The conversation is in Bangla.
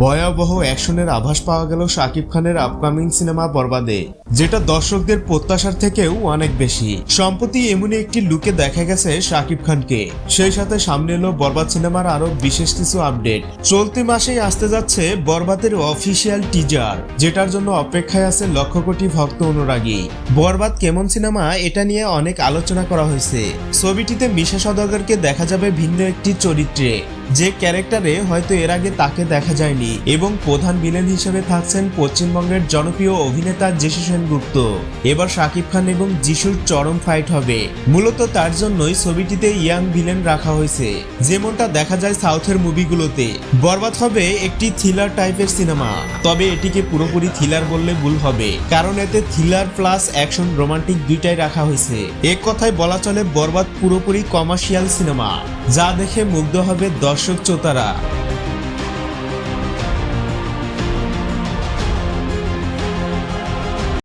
ভয়াবহ অ্যাকশনের আভাস পাওয়া গেল শাকিব খানের আপকামিং সিনেমা বরবাদে, যেটা দর্শকদের প্রত্যাশার থেকেও অনেক বেশি। সম্প্রতি এমনই একটি লুকে দেখা গেছে শাকিব খানকে। সেই সাথে সামনে এলো বরবাদ সিনেমার আরও বিশেষ কিছু আপডেট চলতি মাসেই আসতে যাচ্ছে বরবাদের অফিসিয়াল টিজার যেটার জন্য অপেক্ষায় আছে লক্ষ কোটি ভক্ত অনুরাগী। বরবাদ কেমন সিনেমা এটা নিয়ে অনেক আলোচনা করা হয়েছে। ছবিটিতে মিশা সদাগরকে দেখা যাবে ভিন্ন একটি চরিত্রে। যে ক্যারেক্টারে হয়তো এর আগে তাকে দেখা যায়নি এবং প্রধান ভিলেন হিসেবে থাকছেন পশ্চিমবঙ্গের জনপ্রিয় অভিনেতা যিশু সেনগুপ্ত। এবার শাকিব খান এবং যিশুর চরম ফাইট হবে। মূলত তার জন্যই ছবিটিতে ইয়াং ভিলেন রাখা হয়েছে। যেমনটা দেখা যায় সাউথের মুভিগুলোতে। বরবাদ হবে একটি থ্রিলার টাইপের সিনেমা। তবে এটিকে পুরোপুরি থ্রিলার বললে ভুল হবে। কারণ এতে থ্রিলার প্লাস অ্যাকশন রোমান্টিক দুইটাই রাখা হয়েছে। এক কথায় বলা চলে, বরবাদ পুরোপুরি কমার্শিয়াল সিনেমা যা দেখে মুগ্ধ হবে দর্শক শ্রোতারা